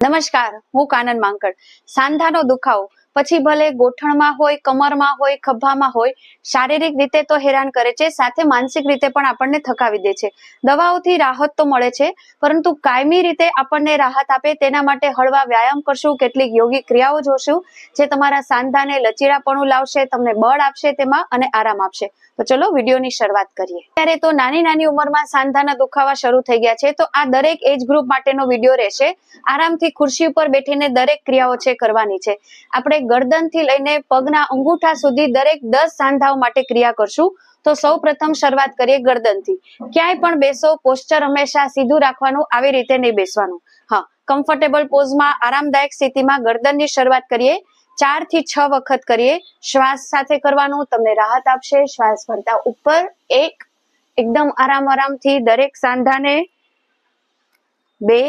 નમસ્કાર, હું કાનન માંકડ. સાંધાનો દુખાવો. પછી ભલે ગોઠણમાં હોય, કમરમાં હોય, ખભામાં હોય, શારીરિક રીતે તો હેરાન કરે છે, સાથે માનસિક રીતે પણ આપણને થકાવી દે છે. દવાઓથી રાહત તો મળે છે, પરંતુ કાયમી રીતે આપણને રાહત આપે તેના માટે હળવા વ્યાયામ કરશું, કેટલીક યોગી ક્રિયાઓ જોશું, જે તમારા સાંધાને લચીડાપણું લાવશે, તમને બળ આપશે તેમાં અને આરામ આપશે. તો ચલો વિડીયોની શરૂઆત કરીએ. ત્યારે તો નાની નાની ઉંમરમાં સાંધાના દુખાવા શરૂ થઈ ગયા છે, તો આ દરેક એજ ગ્રુપ માટેનો વીડિયો રહેશે. આરામથી ખુરશી ઉપર બેઠીને દરેક ક્રિયાઓ છે કરવાની છે. આપણે ગરદનથી લઈને પગના અંગૂઠા સુધી દરેક દસ સાંધાઓ માટે ક્રિયા કરશું. તો સૌ પ્રથમ શરૂઆત કરીએ ગરદનથી. ક્યાંય પણ બેસો પોસ્ચર હંમેશા સીધું રાખવાનું, આવી રીતે નહીં બેસવાનું. હા કમ્ફર્ટેબલ પોઝમાં આરામદાયક સ્થિતિમાં ગરદનની શરૂઆત કરીએ. ચારથી છ વખત કરીએ. શ્વાસ સાથે કરવાનું તમને રાહત આપશે. શ્વાસ ભરતા ઉપર એક, એકદમ આરામ આરામથી દરેક સાંધાને બે,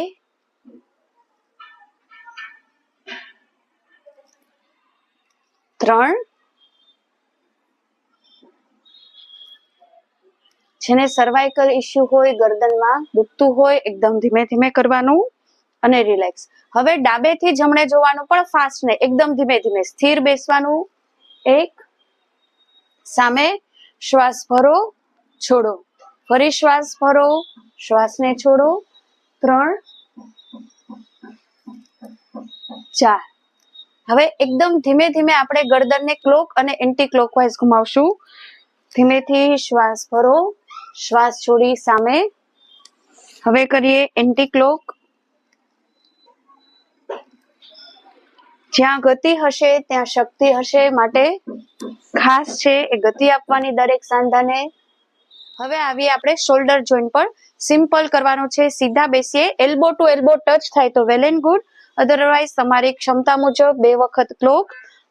ત્રણ, જેને સર્વાઇકલ ઇસ્યુ હોય, ગરદનમાં દુખતું હોય, એકદમ ધીમે ધીમે કરવાનું. અને રિલેક્સ હવે ડાબેથી જમણે જોવાનું પણ ફાસ્ટ ને એકદમ ધીમે ધીમે. સ્થિર બેસવાનું. એક. સામે શ્વાસ ભરો, છોડો. ફરી શ્વાસ ભરો, શ્વાસને છોડો. ત્રણ. ચાર. હવે એકદમ ધીમે ધીમે આપણે ગરદનને ક્લોક અને એન્ટી ક્લોકવાઇઝ ઘુમાવશું. ધીમેથી શ્વાસ ભરો, શ્વાસ છોડી સામે. હવે કરીએ એન્ટી ક્લોક જ્યાં ગતિ હશે, ત્યાં શક્તિ હશે માટે ખાસ છે એ ગતિ આપવાની દરેક સાંધાને. હવે આવીએ આપણે શોલ્ડર જોઈન્ટ પર. સિમ્પલ કરવાનું છે, સીધા બેસીએ. એલ્બો ટુ એલ્બો ટચ થાય તો વેલ એન્ડ ગુડ અધરવાઇઝ તમારી ક્ષમતા મુજબ બે વખત ક્લોક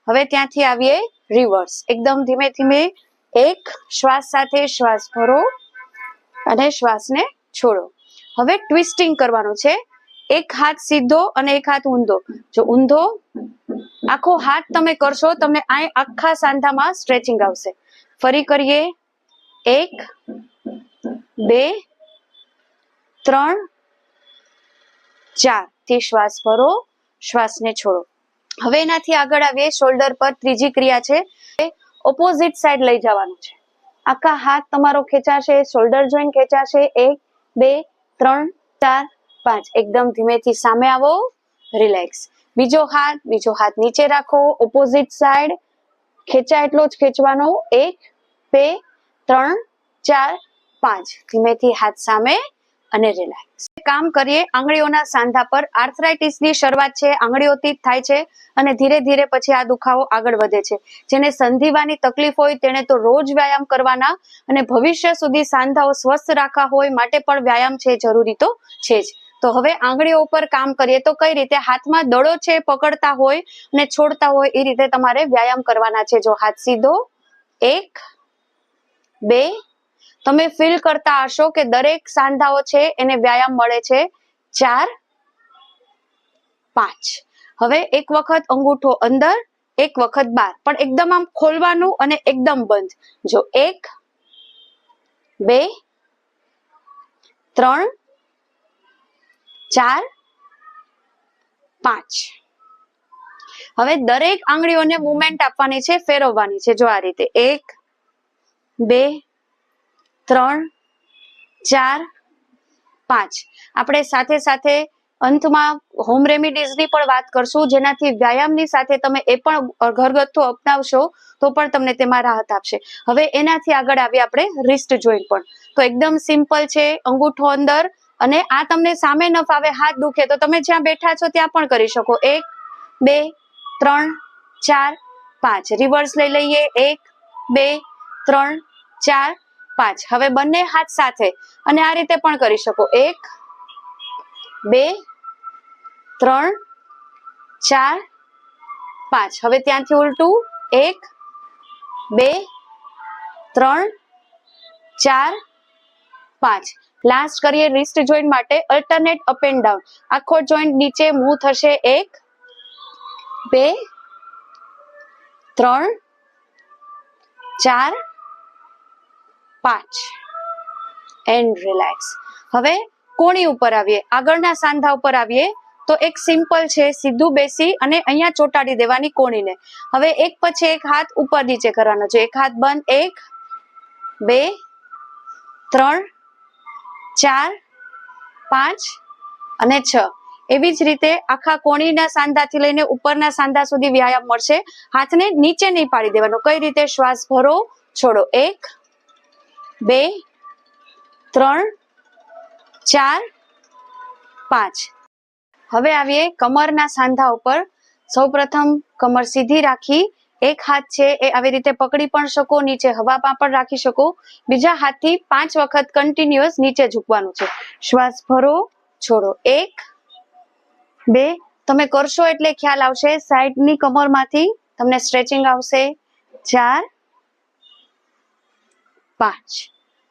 હવે ત્યાંથી આવીએ રિવર્સ એકદમ ધીમે ધીમે એક શ્વાસ સાથે શ્વાસ ભરો અને શ્વાસને છોડો. હવે ટ્વિસ્ટિંગ કરવાનું છે. એક હાથ સીધો અને એક હાથ ઊંધો. જો ઊંધો આખો હાથ તમે કરશો, તમને આ આખા સાંધામાં સ્ટ્રેચિંગ આવશે. ફરી કરીએ. એક, બે, ત્રણ, ચાર. થી શ્વાસ ભરો, શ્વાસને છોડો. હવે એનાથી આગળ આવીએ શોલ્ડર પર ત્રીજી ક્રિયા છે. ઓપોઝિટ સાઈડ લઈ જવાનું છે. આખા હાથ તમારો ખેંચાશે શોલ્ડર જોઈન ખેંચાશે. એક, બે, ત્રણ, ચાર પાંચ. એકદમ ધીમેથી સામે આવો. રિલેક્સ બીજો હાથ બીજો હાથ નીચે રાખો. ઓપોઝિટ સાઈડ ખેંચા એટલો જ ખેંચવાનો. એક, બે, ત્રણ, ચાર, પાંચ. ધીમેથી હાથ સામે અને રિલેક્સ કામ કરીએ આંગળીઓના સાંધા પર. આર્થરાઇટિસની શરૂઆત છે. આંગળીઓથી થાય છે. અને ધીરે ધીરે પછી આ દુખાવો આગળ વધે છે. જેને સંધિવાની તકલીફ હોય તેણે તો રોજ વ્યાયામ કરવાના. અને ભવિષ્ય સુધી સાંધાઓ સ્વસ્થ રાખવા હોય માટે પણ વ્યાયામ છે, જરૂરી તો છે જ. તો હવે આંગળીઓ ઉપર કામ કરીએ તો કઈ રીતે હાથમાં દડો છે પકડતા હોય અને છોડતા હોય એ રીતે તમારે વ્યાયામ કરવાના છે. જો હાથ સીધો, એક, બે, તમે ફીલ કરતા હશો કે દરેક સાંધાઓ છે એને વ્યાયામ મળે છે. ચાર, પાંચ. હવે એક વખત અંગૂઠો અંદર, એક વખત બાર પણ એકદમ આમ ખોલવાનું અને એકદમ બંધ. જો એક, બે, ત્રણ ચાર, પાંચ. હવે દરેક આંગળીઓને મુવમેન્ટ આપવાની છે, ફેરવવાની છે. જો આ રીતે એક, બે, ત્રણ, ચાર, પાંચ. આપણે સાથે સાથે અંતમાં હોમ રેમિડીઝની પણ વાત કરશું. જેનાથી વ્યાયામની સાથે તમે એ પણ ઘરગથ્થુ અપનાવશો, તો પણ તમને તેમાં રાહત આપશે. હવે એનાથી આગળ આવી આપણે રિસ્ટ જોઈન્ટ પણ. તો એકદમ સિમ્પલ છે, અંગૂઠો અંદર અને આ તમને સામે ન ફાવે, હાથ દુખે, તો તમે જ્યાં બેઠા છો ત્યાં પણ કરી શકો. એક, બે, ત્રણ, ચાર, પાંચ. રિવર્સ લઈ લઈએ. એક, બે, ત્રણ, ચાર, પાંચ. હવે બંને હાથ સાથે અને આ રીતે પણ કરી શકો. એક, બે, ત્રણ, ચાર, પાંચ. હવે ત્યાંથી ઉલટું. એક, બે, ત્રણ, ચાર, પાંચ. લાસ્ટ કરીએ રિસ્ટ જોઈન્ટ માટે અલ્ટરનેટ અપ એન્ડ ડાઉન આખો જોઈન્ટ નીચે મૂવ થશે એક, બે, ત્રણ, ચાર, પાંચ. એન્ડ રિલેક્સ હવે કોણી ઉપર આવીએ. આગળના સાંધા ઉપર આવીએ. તો એક સિમ્પલ છે, સીધું બેસી અને અહીંયા ચોટાડી દેવાની કોણીને. હવે એક પછી એક હાથ ઉપર નીચે કરવાનો છે. એક હાથ બંધ, એક, બે, ત્રણ ચાર, પાંચ અને છ. એવી જ રીતે આખા કોણીના સાંધાથી લઈને ઉપરના સાંધા સુધી વ્યાયામ મળશે. હાથને નીચે નહીં પાડી દેવાનો. કઈ રીતે? શ્વાસ ભરો, છોડો. એક, બે, ત્રણ, ચાર, પાંચ. હવે આવીએ કમરના સાંધા ઉપર. સૌપ્રથમ કમર સીધી રાખી. એક હાથ છે એ આવી રીતે પકડી પણ શકો, નીચે હવામાં પણ રાખી શકો. બીજા હાથથી પાંચ વખત કન્ટિન્યુઅસ નીચે ઝૂકવાનું છે. શ્વાસ ભરો, છોડો. એક, બે, તમે કરશો એટલે ખ્યાલ આવશે, સાઈડની કમરમાંથી તમને સ્ટ્રેચિંગ આવશે. ચાર, પાંચ.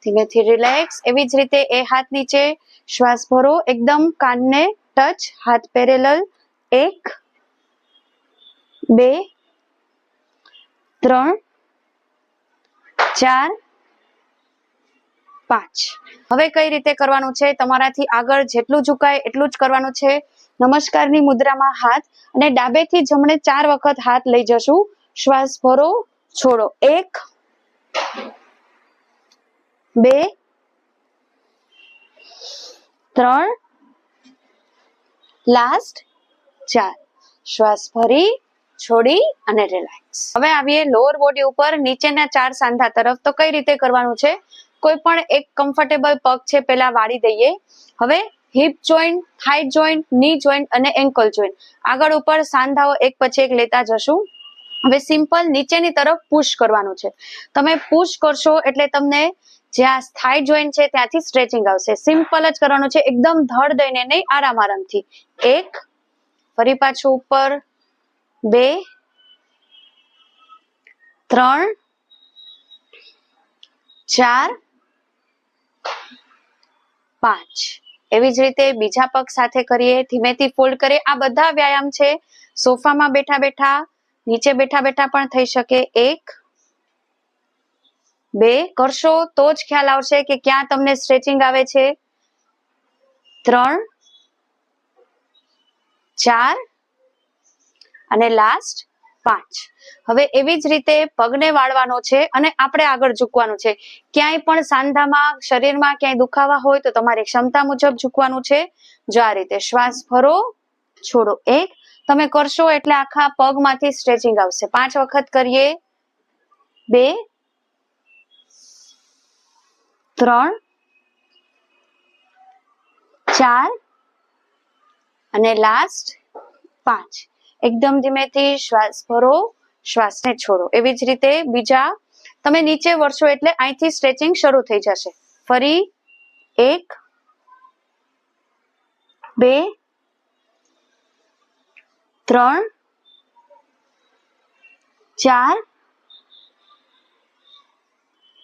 ધીમેથી રિલેક્સ એવી જ રીતે એ હાથ નીચે શ્વાસ ભરો, એકદમ કાનને ટચ હાથ પેરેલલ એક, બે ત્રણ, ચાર, પાંચ. હવે કઈ રીતે કરવાનું છે? તમારાથી આગળ જેટલું ઝુકાય એટલું જ કરવાનું છે. નમસ્કારની મુદ્રામાં હાથ અને ડાબેથી જમણે ચાર વખત હાથ લઈ જશું. શ્વાસ ભરો, છોડો. એક, બે, ત્રણ, લાસ્ટ, ચાર. શ્વાસ ભરી છોડી અને રિલેક્સ હવે આવીએ લોઅર બોડી ઉપર. નીચેના ચાર સાંધા તરફ તો કઈ રીતે કરવાનું છે? કોઈ પણ એક કમ્ફર્ટેબલ પગ છે, પેલા વાળી દઈએ. હવે હિપ જોઈન્ટ થાઈ જોઈન્ટની જોઈન્ટ અને એન્કલ જોઈન્ટ આગળ ઉપર સાંધાઓ એક પછી એક લેતા જશું. હવે સિમ્પલ નીચેની તરફ પુશ કરવાનું છે. તમે પુશ કરશો એટલે તમને જ્યાં થાઈ જોઈન્ટ છે ત્યાંથી સ્ટ્રેચિંગ આવશે. સિમ્પલ જ કરવાનું છે. એકદમ ધડ દઈને નહીં આરામ આરામથી એક, ફરી પાછું ઉપર. બે, ત્રણ, ચાર, પાંચ. એવી જ રીતે બીજા પગ સાથે કરીએ, ધીમેથી ફોલ્ડ કરીએ. આ બધા વ્યાયામ છે. સોફામાં બેઠા બેઠા, નીચે બેઠા બેઠા પણ થઈ શકે. એક, બે, કરશો તો જ ખ્યાલ આવશે કે ક્યાં તમને સ્ટ્રેચિંગ આવે છે. ત્રણ, ચાર અને લાસ્ટ પાંચ. હવે એવી જ રીતે પગને વાળવાનો છે અને આપણે આગળ ઝૂકવાનું છે. ક્યાંય પણ સાંધામાં, શરીરમાં ક્યાંય દુખાવા હોય તો તમારી ક્ષમતા મુજબ ઝૂકવાનું છે. જો આ રીતે શ્વાસ ભરો, છોડો એક. તમે કરશો એટલે આખા પગમાંથી સ્ટ્રેચિંગ આવશે. પાંચ વખત કરીએ. બે. ત્રણ. ચાર. અને લાસ્ટ પાંચ. એકદમ ધીમેથી શ્વાસ ભરો, શ્વાસને છોડો. એવી જ રીતે બીજા, તમે નીચે વળશો એટલે અહીંથી સ્ટ્રેચિંગ શરૂ થઈ જશે. ફરી એક, બે, ત્રણ, ચાર,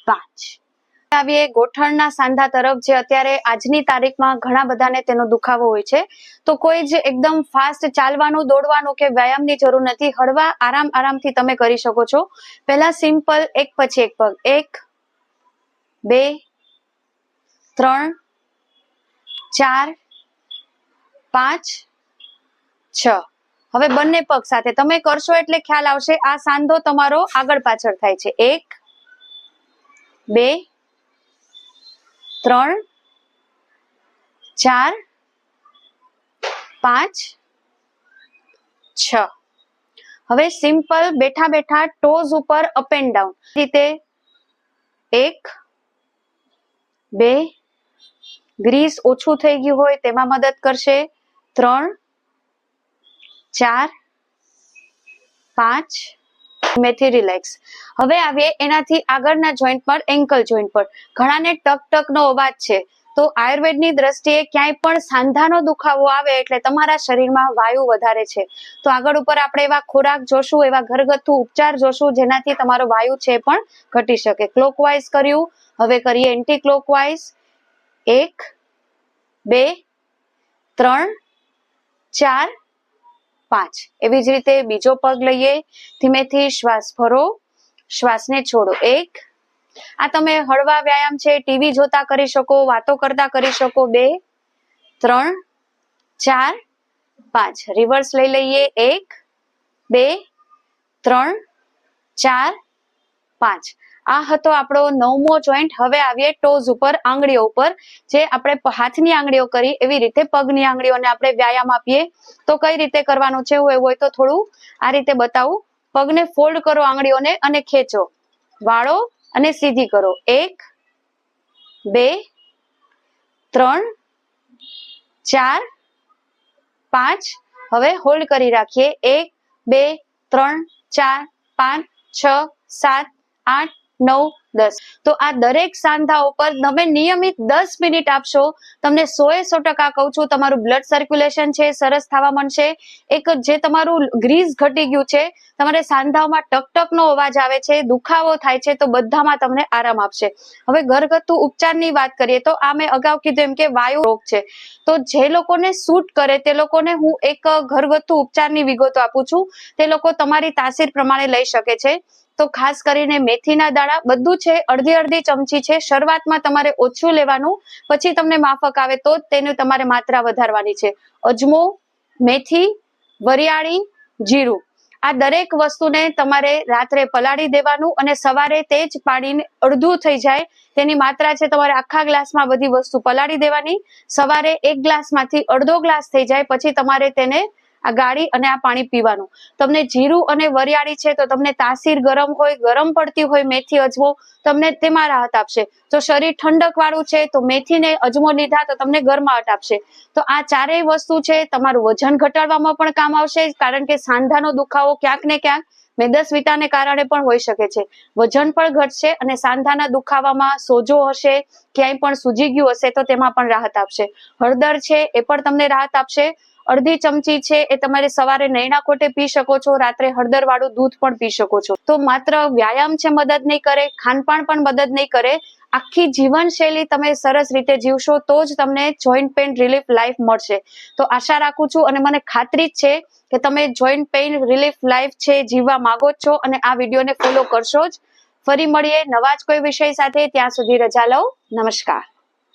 પાંચ. આવીએ ગોઠણના સાંધા તરફ જે અત્યારે આજની તારીખમાં ઘણા બધાને તેનો દુખાવો હોય છે. તો કોઈ જ એકદમ ફાસ્ટ ચાલવાનું, દોડવાનું કે વ્યાયામની જરૂર નથી. હળવા, આરામ, આરામથી તમે કરી શકો છો. પહેલા સિમ્પલ એક પછી એક પગ. એક, બે, ત્રણ, ચાર, પાંચ, છ. હવે બંને પગ સાથે. તમે કરશો એટલે ખ્યાલ આવશે, આ સાંધો તમારો આગળ પાછળ થાય છે. એક, બે ત્રણ, ચાર, પાંચ, છ. હવે સિમ્પલ બેઠા બેઠા ટોઝ ઉપર અપ એન્ડ ડાઉન. રીતે એક, બે, ગ્રીસ ઓછું થઈ ગયું હોય તેમાં મદદ કરશે. ત્રણ, ચાર, પાંચ મેથી રિલેક્સ હવે આવીએ એનાથી આગળના જોઈન્ટ પર એન્કલ જોઈન્ટ પર. ઘણાને ટક ટક નો અવાજ છે. તો આયુર્વેદની દ્રષ્ટિએ ક્યાંય પણ સાંધાનો દુખાવો આવે એટલે તમારા શરીરમાં વાયુ વધારે છે. તો આગળ ઉપર આપણે એવા ખોરાક જોશું, એવા ઘરગથ્થુ ઉપચાર જોશું, જેનાથી તમારો વાયુ છે પણ ઘટી શકે. ક્લોકવાઇઝ કર્યું. હવે કરીએ એન્ટી ક્લોકવાઇઝ એક, બે, ત્રણ, ચાર પાંચ. એવી જ રીતે બીજો પગ લઈએ. ધીમેથી શ્વાસ ભરો શ્વાસને છોડો. એક. આ તમે હળવા વ્યાયામ છે, ટીવી જોતા કરી શકો, વાતો કરતા કરી શકો. બે. ત્રણ. ચાર. પાંચ. રિવર્સ લઈ લઈએ. એક. બે. ત્રણ. ચાર. પાંચ. આ હતો આપણો નવમો જોઈન્ટ હવે આવીએ ટોઝ ઉપર, આંગળીઓ ઉપર. જે આપણે હાથની આંગળીઓ કરી, એવી રીતે પગની આંગળીઓને આપણે વ્યાયામ આપીએ. તો કઈ રીતે કરવાનું છે એવું હોય તો થોડું આ રીતે બતાવું. પગને ફોલ્ડ કરો આંગળીઓને અને ખેંચો. વાળો અને સીધી કરો. એક, બે, ત્રણ, ચાર, પાંચ. હવે હોલ્ડ કરી રાખીએ. એક, બે, ત્રણ, ચાર, પાંચ, છ, સાત આઠ, નવ, દસ. તો આ દરેક સાંધા ઉપર તમે નિયમિત દસ મિનિટ આપશો. તમને સો એ સો ટકા કહું છું, તમારું બ્લડ સર્ક્યુલેશન છે, સરસ થવા મળશે એક જે તમારું ગ્રીસ ઘટી ગયું છે, તમારે સાંધાઓમાં ટકટકનો અવાજ આવે છે, દુખાવો થાય છે, તો બધામાં તમને આરામ આપશે. હવે ઘરગથ્થુ ઉપચારની વાત કરીએ તો આ મેં અગાઉ કીધું એમ કે વાયુ રોગ છે. તો જે લોકોને સૂટ કરે, તે લોકોને હું એક ઘરગથ્થુ ઉપચારની વિગતો આપું છું. તે લોકો તમારી તાસીર પ્રમાણે લઈ શકે છે. તો ખાસ કરીને મેથીના દાણા બધું છે, અડધી અડધી ચમચી છે. શરૂઆતમાં તમારે ઓછું લેવાનું, પછી તમને માફક આવે તો તેની તમારે માત્રા વધારવાની છે. અજમો, મેથી, વરિયાળી, જીરું. આ દરેક વસ્તુને તમારે રાત્રે પલાળી દેવાનું અને સવારે તે જ પાણીને અડધું થઈ જાય. તેની માત્રા છે તમારે આખા ગ્લાસમાં બધી વસ્તુ પલાળી દેવાની. સવારે એક ગ્લાસમાંથી અડધો ગ્લાસ થઈ જાય, પછી તમારે તેને આ ગાળી અને આ પાણી પીવાનું. તમને જીરું અને વરિયાળી છે તો તમને તાસીર ગરમ હોય, ગરમ પડતી હોય મેથી અજમો તમને તેમાં રાહત આપશે. જો શરીર ઠંડક વાળું છે તો મેથીને અજમો લીધા તો તમને ગરમાહટ આપશે. તો આ ચારેય વસ્તુ છે તમારું વજન ઘટાડવામાં પણ કામ આવશે કારણ કે સાંધાનો દુખાવો ક્યાંક ને ક્યાંક મેદસ્વિતાને કારણે પણ હોઈ શકે છે. વજન પણ ઘટશે અને સાંધાના દુખાવામાં સોજો હશે, ક્યાંય પણ સૂજી ગયું હશે તો તેમાં પણ રાહત આપશે. હળદર છે એ પણ તમને રાહત આપશે. અડધી ચમચી છે એ તમારે સવારે નૈણા કોટે પી શકો છો, રાત્રે હળદર વાળું દૂધ પણ પી શકો છો. તો માત્ર વ્યાયામ છે મદદ નહીં કરે, ખાનપાન પણ મદદ નહીં કરે, આખી જીવનશૈલી તમે સરસ રીતે જીવશો તો જ તમને જોઈન્ટ પેઇન રિલીફ લાઈફ મળશે. તો આશા રાખું છું અને મને ખાતરી જ છે કે તમે જોઈન્ટ પેઇન રિલીફ લાઈફ છે જીવવા માંગો છો અને આ વિડીયોને ફોલો કરશો જ. ફરી મળીએ નવા જ કોઈ વિષય સાથે, ત્યાં સુધી રજા લઉં નમસ્કાર.